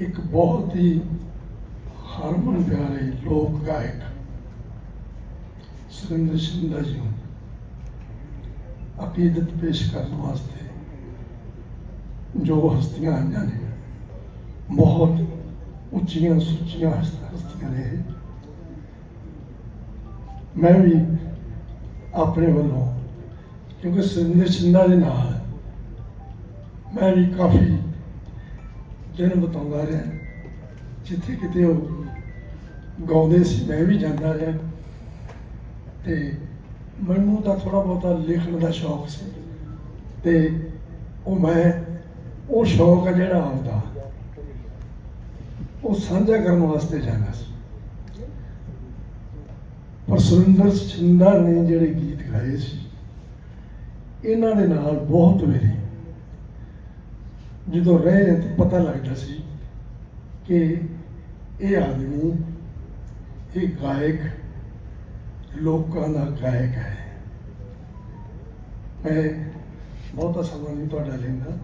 ਇੱਕ ਬਹੁਤ ਹੀ ਹਰਮਨ ਪਿਆਰੇ ਲੋਕ ਗਾਇਕ ਸੁਰਿੰਦਰ ਸ਼ਿੰਦਾ ਜੀ ਨੂੰ ਅਕੀਦਤ ਪੇਸ਼ ਕਰਨ ਵਾਸਤੇ ਜੋ ਹਸਤੀਆਂ ਆਈਆਂ ਨੇ, ਬਹੁਤ ਉੱਚੀਆਂ ਸੁੱਚੀਆਂ ਹਸਤ- ਹਸਤੀਆਂ ਨੇ ਮੈਂ ਵੀ ਆਪਣੇ ਵੱਲੋਂ, ਕਿਉਂਕਿ ਸੁਰਿੰਦਰ ਸ਼ਿੰਦਾ ਦੇ ਨਾਲ ਮੈਂ ਵੀ ਕਾਫੀ ਦਿਨ ਬਤਾਉਂਦਾ ਰਿਹਾ। ਜਿੱਥੇ ਕਿਤੇ ਉਹ ਗਾਉਂਦੇ ਸੀ, ਮੈਂ ਵੀ ਜਾਂਦਾ ਰਿਹਾ। ਤੇ ਮੈਨੂੰ ਤਾਂ ਥੋੜਾ ਬਹੁਤਾ ਲਿਖਣ ਦਾ ਸ਼ੌਕ ਸੀ। ਤੇ ਉਹ ਮੈਂ, ਉਹ ਸ਼ੌਕ ਆ ਜਿਹੜਾ ਆਪਦਾ ਉਹ ਸਾਂਝਾ ਕਰਨ ਵਾਸਤੇ ਜਾਂਦਾ ਸੀ। ਪਰ ਸੁਰਿੰਦਰ ਛਿੰਦਾ ਨੇ ਜਿਹੜੇ ਗੀਤ ਗਾਏ ਸੀ, ਇਹਨਾਂ ਦੇ ਨਾਲ ਬਹੁਤ ਵੇਰੇ ਜਦੋਂ ਰਹੇ ਤਾਂ ਪਤਾ ਲੱਗਦਾ ਸੀ ਕਿ ਇਹ ਆਦਮੀ, ਇਹ ਗਾਇਕ ਲੋਕਾਂ ਦਾ ਗਾਇਕ ਹੈ। ਮੈਂ ਬਹੁਤਾ ਸਮਾਂ ਨਹੀਂ ਤੁਹਾਡਾ ਲੈਂਦਾ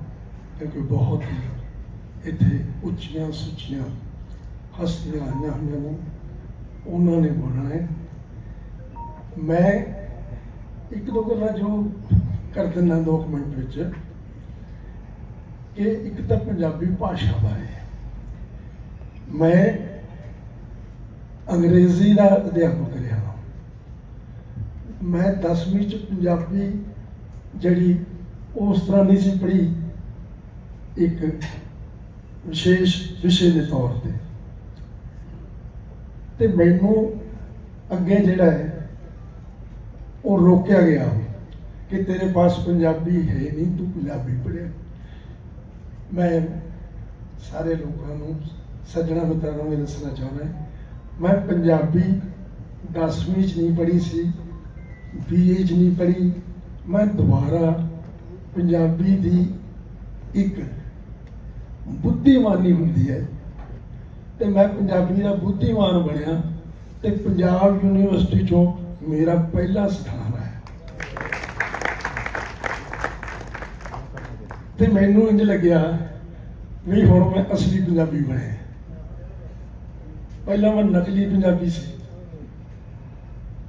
ਕਿਉਂਕਿ ਬਹੁਤ ਹੀ ਇੱਥੇ ਉੱਚੀਆਂ ਸੁੱਚੀਆਂ ਹਸਤੀਆਂ ਆਈਆਂ ਹੋਈਆਂ ਨੇ ਉਹਨਾਂ ਨੇ ਬੋਲਣਾ ਹੈ। ਮੈਂ ਇੱਕ ਦੋ ਗੱਲਾਂ ਜੋ ਕਰ ਦਿੰਦਾ ਦੋ ਕੁ ਮਿੰਟ ਵਿੱਚ। ਕਿ ਇੱਕ ਤਾਂ ਪੰਜਾਬੀ ਭਾਸ਼ਾ ਬਾਰੇ ਮੈਂ ਅੰਗਰੇਜ਼ੀ ਦਾ ਅਧਿਆਪਕ ਰਿਹਾ। ਹਾਂ ਮੈਂ 10ਵੀਂ ਚ ਪੰਜਾਬੀ ਜਿਹੜੀ ਉਸ ਤਰ੍ਹਾਂ ਨਹੀਂ ਸੀ ਪੜ੍ਹੀ, ਇੱਕ ਵਿਸ਼ੇਸ਼ ਵਿਸ਼ੇ ਦੇ ਤੌਰ ਤੇ। ਤੇ ਮੈਨੂੰ ਅੱਗੇ ਜਿਹੜਾ ਹੈ, ਉਹ ਰੋਕਿਆ ਗਿਆ ਕਿ ਤੇਰੇ ਪਾਸ ਪੰਜਾਬੀ ਹੈ ਨਹੀਂ, ਤੂੰ ਪੰਜਾਬੀ ਪੜ੍ਹਿਆ। ਮੈਂ ਸਾਰੇ ਲੋਕਾਂ ਨੂੰ, ਸੱਜਣਾ ਮਿੱਤਰਾਂ ਨੂੰ ਇਹ ਦੱਸਣਾ ਚਾਹੁੰਦਾ ਮੈਂ ਪੰਜਾਬੀ 10ਵੀਂ ਚ ਨਹੀਂ ਪੜ੍ਹੀ ਸੀ ਬੀਏ ਚ ਨਹੀਂ ਪੜ੍ਹੀ। ਮੈਂ ਦੁਬਾਰਾ ਪੰਜਾਬੀ ਦੀ ਇੱਕ ਬੁੱਧੀਮਾਨੀ ਹੁੰਦੀ ਹੈ। ਤੇ ਮੈਂ ਪੰਜਾਬੀ ਦਾ ਬੁੱਧੀਮਾਨ ਬਣਿਆ ਤੇ ਪੰਜਾਬ ਯੂਨੀਵਰਸਿਟੀ ਚੋਂ ਮੇਰਾ ਪਹਿਲਾ ਸਥਾਨ ਆਇਆ। ਤੇ ਮੈਨੂੰ ਇੰਜ ਲੱਗਿਆ ਵੀ ਹੁਣ ਮੈਂ ਅਸਲੀ ਪੰਜਾਬੀ ਬਣਿਆ। ਪਹਿਲਾਂ ਮੈਂ ਨਕਲੀ ਪੰਜਾਬੀ ਸੀ।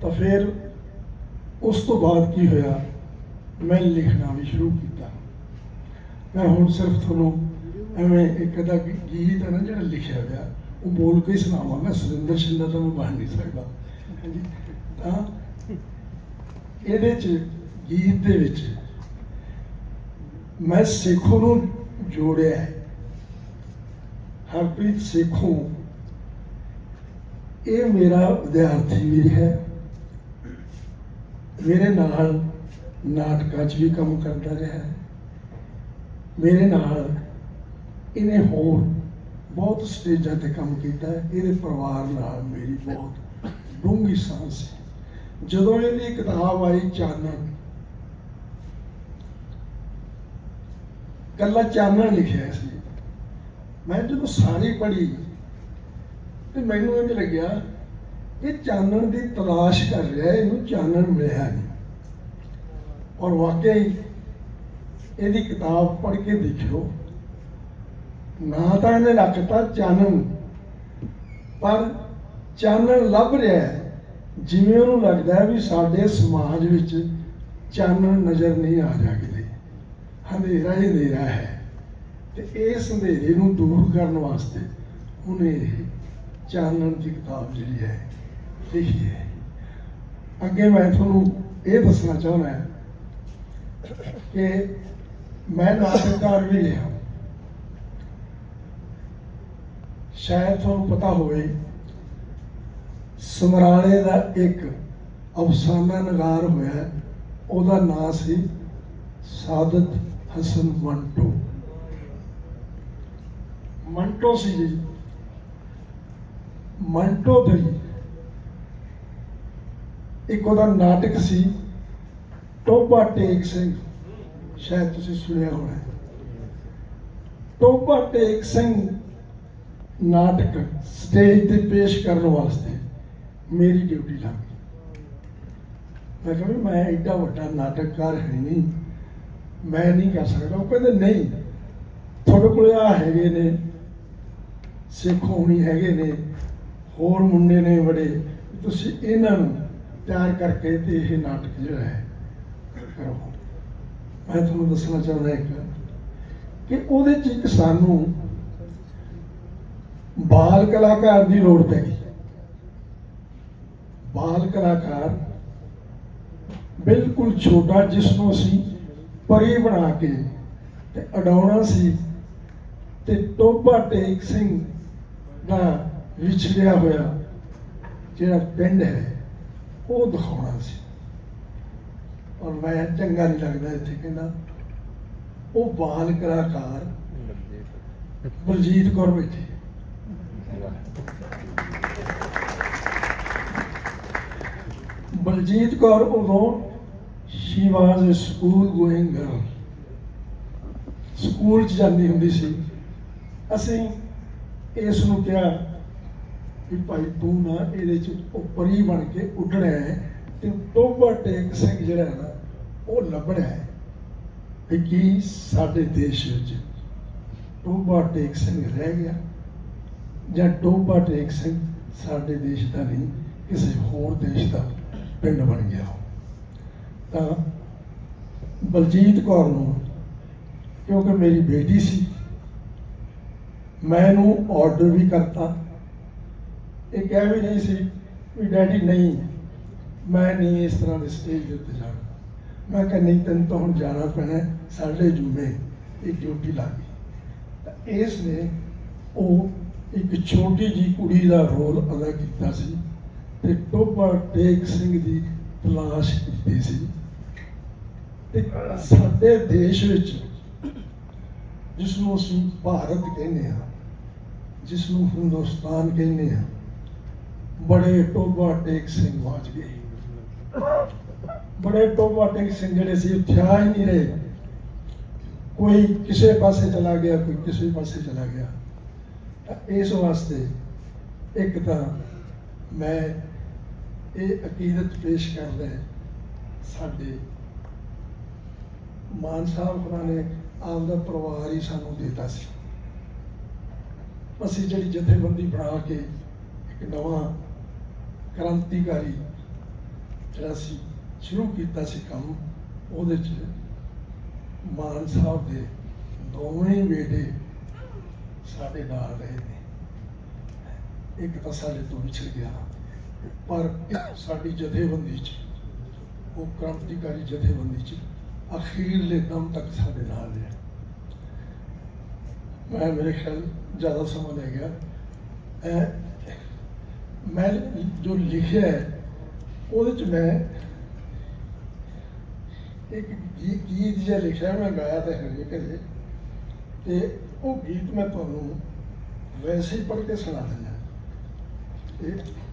ਤਾਂ ਫਿਰ ਉਸ ਤੋਂ ਬਾਅਦ ਕੀ ਹੋਇਆ? ਮੈਂ ਲਿਖਣਾ ਵੀ ਸ਼ੁਰੂ ਕੀਤਾ। ਮੈਂ ਹੁਣ ਸਿਰਫ ਤੁਹਾਨੂੰ ਐਵੇਂ ਇੱਕ ਅਦਾ ਗੀਤ ਹੈ ਨਾ ਜਿਹੜਾ ਲਿਖਿਆ ਹੋਇਆ ਉਹ ਬੋਲ ਕੇ ਹੀ ਸੁਣਾਵਾਂਗਾ ਸੁਰਿੰਦਰ ਸ਼ਿੰਦਾ ਤਾਂ ਮੈਂ ਬਣ ਨਹੀਂ ਸਕਦਾ। ਹਾਂਜੀ। ਤਾਂ ਇਹਦੇ ਚ ਗੀਤ ਦੇ ਵਿੱਚ ਮੈਂ ਸੇਖੋਂ ਨੂੰ ਜੋੜਿਆ ਹਰਪ੍ਰੀਤ ਸੇਖੋਂ, ਇਹ ਮੇਰਾ ਵਿਦਿਆਰਥੀ ਵੀ ਹੈ। ਮੇਰੇ ਨਾਲ ਨਾਟਕਾਂ 'ਚ ਵੀ ਕੰਮ ਕਰਦਾ ਰਿਹਾ ਮੇਰੇ ਨਾਲ ਇਹਨੇ ਹੋਰ ਬਹੁਤ ਸਟੇਜਾਂ ਤੇ ਕੰਮ ਕੀਤਾ ਇਹਦੇ ਪਰਿਵਾਰ ਨਾਲ ਮੇਰੀ ਬਹੁਤ ਡੂੰਘੀ ਸਾਂਝ ਸੀ ਜਦੋਂ ਇਹਦੀ ਕਿਤਾਬ ਆਈ ਚਾਨਣ ਕੱਲਾ ਚਾਨਣ ਲਿਖਿਆ ਸੀ। ਮੈਂ ਜਦੋਂ ਸਾਰੀ ਪੜ੍ਹੀ, ਤੇ ਮੈਨੂੰ ਇੰਝ ਲੱਗਿਆ ਇਹ ਚਾਨਣ ਦੀ ਤਲਾਸ਼ ਕਰ ਰਿਹਾ, ਇਹਨੂੰ ਚਾਨਣ ਮਿਲਿਆ ਨਹੀਂ। ਔਰ ਵਾਕਈ ਇਹਦੀ ਕਿਤਾਬ ਪੜ੍ਹ ਕੇ ਦੇਖਿਓ, ਨਾ ਤਾਂ ਇਹਨੇ ਰੱਖਤਾ ਚਾਨਣ, ਪਰ ਚਾਨਣ ਲੱਭ ਰਿਹਾ ਜਿਵੇਂ ਉਹਨੂੰ ਲੱਗਦਾ ਵੀ ਸਾਡੇ ਸਮਾਜ ਵਿੱਚ ਚਾਨਣ ਨਜ਼ਰ ਨਹੀਂ ਆ ਰਿਹਾ ਹਨੇਰਾ ਹੀ ਹਨੇਰਾ ਹੈ। ਤੇ ਇਸ ਹਨੇਰੇ ਨੂੰ ਦੂਰ ਕਰਨ ਵਾਸਤੇ ਉਹਨੇ ਚਾਨਣ ਦੀ ਕਿਤਾਬ ਜਿਹੜੀ ਹੈ, ਲਿਖੀ ਹੈ। ਅੱਗੇ ਮੈਂ ਤੁਹਾਨੂੰ ਇਹ ਦੱਸਣਾ ਚਾਹੁੰਦਾ ਕਿ ਮੈਂ ਨਾਟਕਕਾਰ ਵੀ ਰਿਹਾ ਸ਼ਾਇਦ ਤੁਹਾਨੂੰ ਪਤਾ ਹੋਵੇ, ਸਮਰਾਲੇ ਦਾ ਇੱਕ ਅਫਸਾਨਾ ਨਗਾਰ ਹੋਇਆ, ਉਹਦਾ ਨਾਂ ਸੀ ਸਾਦਤ ਹਸਨ ਮੰਟੋ ਮੰਟੋ ਸੀ ਜੀ। ਮੰਟੋ ਦੇ ਇੱਕ ਉਹਦਾ ਨਾਟਕ ਸੀ। ਟੋਬਾ ਟੇਕ ਸਿੰਘ। ਸ਼ਾਇਦ ਤੁਸੀਂ ਸੁਣਿਆ ਹੋਣਾ। ਟੋਬਾ ਟੇਕ ਸਿੰਘ ਨਾਟਕ ਸਟੇਜ ਤੇ ਪੇਸ਼ ਕਰਨ ਵਾਸਤੇ ਮੇਰੀ ਡਿਊਟੀ ਲੱਗ ਗਈ। ਮੈਂ ਕਿਹਾ ਮੈਂ ਐਡਾ ਵੱਡਾ ਨਾਟਕਕਾਰ ਹੈ ਨਹੀਂ। ਮੈਂ ਨਹੀਂ ਕਰ ਸਕਦਾ। ਉਹ ਕਹਿੰਦੇ, ਨਹੀਂ, ਤੁਹਾਡੇ ਕੋਲ ਆ ਹੈਗੇ ਨੇ, ਸਿੱਖ ਹੋਣੀ ਹੈਗੇ ਨੇ, ਹੋਰ ਮੁੰਡੇ ਨੇ ਬੜੇ, ਤੁਸੀਂ ਇਹਨਾਂ ਨੂੰ ਤਿਆਰ ਕਰਕੇ ਤੇ ਇਹ ਨਾਟਕ ਜਿਹੜਾ ਹੈ, ਕਰੋ। ਮੈਂ ਤੁਹਾਨੂੰ ਦੱਸਣਾ ਚਾਹੁੰਦਾ ਇੱਕ ਕਿ ਉਹਦੇ ਚ ਇੱਕ ਸਾਨੂੰ ਬਾਲ ਕਲਾਕਾਰ ਦੀ ਲੋੜ ਪੈ ਗਈ। ਬਾਲ ਕਲਾਕਾਰ ਬਿਲਕੁਲ ਛੋਟਾ, ਜਿਸ ਨੂੰ ਅਸੀਂ ਪਰੀ ਬਣਾ ਕੇ ਤੇ ਅਡਾਉਣਾ ਸੀ ਤੇ ਟੋਬਾ ਟੇਕ ਸਿੰਘ ਦਾ ਵਿਛੜਿਆ ਹੋਇਆ ਜਿਹੜਾ ਪਿੰਡ ਹੈ, ਉਹ ਦਿਖਾਉਣਾ ਸੀ। ਔਰ ਮੈਂ ਚੰਗਾ ਨਹੀਂ ਲੱਗਦਾ ਇੱਥੇ ਕਹਿੰਦਾ, ਉਹ ਬਾਲ ਕਲਾਕਾਰ ਬਲਜੀਤ ਕੌਰ ਬੈਠੀ। ਬਲਜੀਤ ਕੌਰ ਉਦੋਂ she was a school going girl school ਚ ਜਾਂਦੀ ਹੁੰਦੀ ਸੀ। ਅਸੀਂ ਇਸ ਨੂੰ ਕਿਹਾ ਕਿ ਭਾਈ ਤੂੰ ਨਾ ਇਹਦੇ ਚ ਉੱਪਰ ਹੀ ਬਣ ਕੇ ਉੱਡਣਾ ਹੈ ਤੇ ਟੋਬਾ ਟੇਕ ਸਿੰਘ ਜਿਹੜਾ ਹੈ ਨਾ, ਉਹ ਲੱਭਣਾ ਹੈ। ਕਿ ਕੀ ਸਾਡੇ ਦੇਸ਼ ਵਿੱਚ ਟੋਬਾ ਟੇਕ ਸਿੰਘ ਰਹਿ ਗਿਆ ਜਾਂ ਟੋਬਾ ਟੇਕ ਸਿੰਘ ਸਾਡੇ ਦੇਸ਼ ਦਾ ਨਹੀਂ, ਕਿਸੇ ਹੋਰ ਦੇਸ਼ ਦਾ ਪਿੰਡ ਬਣ ਗਿਆ ਤਾਂ ਬਲਜੀਤ ਕੌਰ ਨੂੰ, ਕਿਉਂਕਿ ਮੇਰੀ ਬੇਟੀ ਸੀ ਮੈਂ ਇਹਨੂੰ ਆਰਡਰ ਵੀ ਕਰਤਾ। ਇਹ ਕਹਿ ਵੀ ਨਹੀਂ ਸੀ ਵੀ ਡੈਡੀ ਨਹੀਂ, ਮੈਂ ਨਹੀਂ ਇਸ ਤਰ੍ਹਾਂ ਦੇ ਸਟੇਜ ਦੇ ਉੱਤੇ ਜਾਣਾ। ਮੈਂ ਕਿਹਾ, ਨਹੀਂ, ਤੈਨੂੰ ਤਾਂ ਹੁਣ ਜਾਣਾ ਪੈਣਾ ਸਾਡੇ ਜੂਮੇ, ਇਹ ਡਿਊਟੀ ਲੱਗ ਗਈ। ਤਾਂ ਇਸ ਨੇ ਉਹ ਇੱਕ ਛੋਟੀ ਜੀ ਕੁੜੀ ਦਾ ਰੋਲ ਅਦਾ ਕੀਤਾ ਸੀ ਤੇ ਟੋਬਾ ਟੇਕ ਸਿੰਘ ਦੀ ਤਲਾਸ਼ ਕੀਤੀ ਸੀ। ਤੇ ਸਾਡੇ ਦੇਸ਼ ਵਿੱਚ ਜਿਸ ਨੂੰ ਅਸੀਂ ਭਾਰਤ ਕਹਿੰਦੇ ਹਾਂ ਜਿਸ ਨੂੰ ਹਿੰਦੁਸਤਾਨ ਕਹਿੰਦੇ ਹਾਂ, ਬੜੇ ਟੋਬਾ ਟੇਕ ਸਿੰਘ ਵਾਜ ਗਏ। ਬੜੇ ਟੋਬਾ ਟੇਕ ਸਿੰਘ ਜਿਹੜੇ ਸੀ ਉੱਥੇ ਆ ਹੀ ਨਹੀਂ ਰਹੇ। ਕੋਈ ਕਿਸੇ ਪਾਸੇ ਚਲਾ ਗਿਆ, ਕੋਈ ਕਿਸੇ ਪਾਸੇ ਚਲਾ ਗਿਆ। ਤਾਂ ਇਸ ਵਾਸਤੇ ਇੱਕ ਤਾਂ ਮੈਂ ਇਹ ਅਕੀਦਤ ਪੇਸ਼ ਕਰਦਾ ਸਾਡੇ ਮਾਨ ਸਾਹਿਬ ਹੋਰਾਂ ਨੇ ਆਪਦਾ ਪਰਿਵਾਰ ਹੀ ਸਾਨੂੰ ਦਿੱਤਾ ਸੀ। ਅਸੀਂ ਜਿਹੜੀ ਜਥੇਬੰਦੀ ਬਣਾ ਕੇ ਇੱਕ ਨਵਾਂ ਕ੍ਰਾਂਤੀਕਾਰੀ ਜਿਹੜਾ ਸੀ, ਸ਼ੁਰੂ ਕੀਤਾ ਸੀ ਕੰਮ, ਉਹਦੇ ਚ ਮਾਨ ਸਾਹਿਬ ਦੇ ਦੋਵੇਂ ਬੇਟੇ ਸਾਡੇ ਨਾਲ ਰਹੇ ਨੇ। ਇੱਕ ਤਾਂ ਸਾਡੇ ਤੋਂ ਵਿਛੜ ਗਿਆ। ਪਰ ਸਾਡੀ ਜਥੇਬੰਦੀ ਚ, ਉਹ ਕ੍ਰਾਂਤੀਕਾਰੀ ਜਥੇਬੰਦੀ ਚ ਅਖੀਰਲੇ ਦਮ ਤੱਕ ਸਾਡੇ ਨਾਲ ਰਿਹਾ। ਮੈਂ, ਮੇਰੇ ਖਿਆਲ ਜ਼ਿਆਦਾ ਸਮਾਂ ਲੈ ਗਿਆ। ਮੈਂ ਜੋ ਲਿਖਿਆ ਹੈ, ਉਹਦੇ ਚ ਮੈਂ ਇੱਕ ਗੀ- ਗੀਤ ਜਿਹਾ ਲਿਖਿਆ, ਮੈਂ ਗਾਇਆ ਤਾਂ ਹੈ ਨਹੀਂ ਕਦੇ। ਤੇ ਉਹ ਗੀਤ ਮੈਂ ਤੁਹਾਨੂੰ ਵੈਸੇ ਹੀ ਪੜ੍ਹ ਕੇ ਸੁਣਾ ਦਿੰਦਾ। ਇਹ